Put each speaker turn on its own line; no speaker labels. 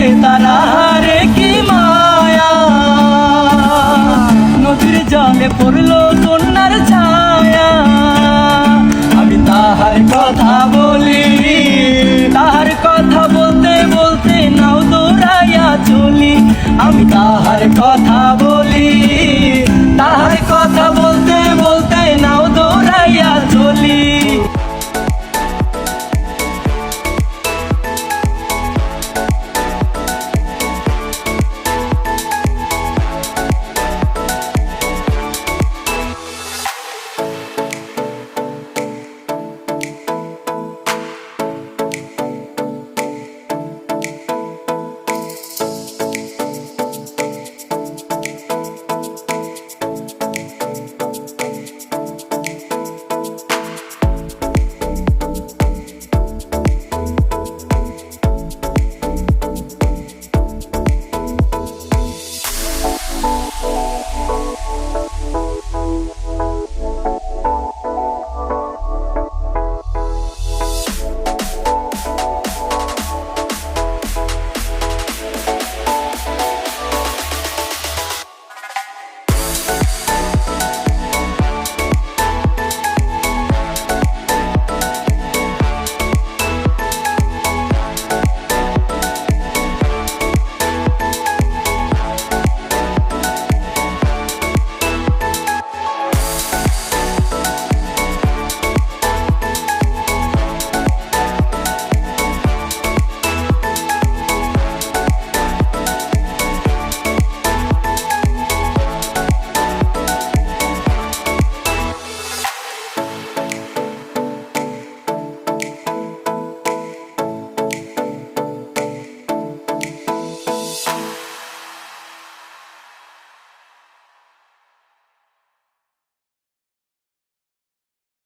চোখে তারা রে কি মায়া? নদীর জলে পড়ল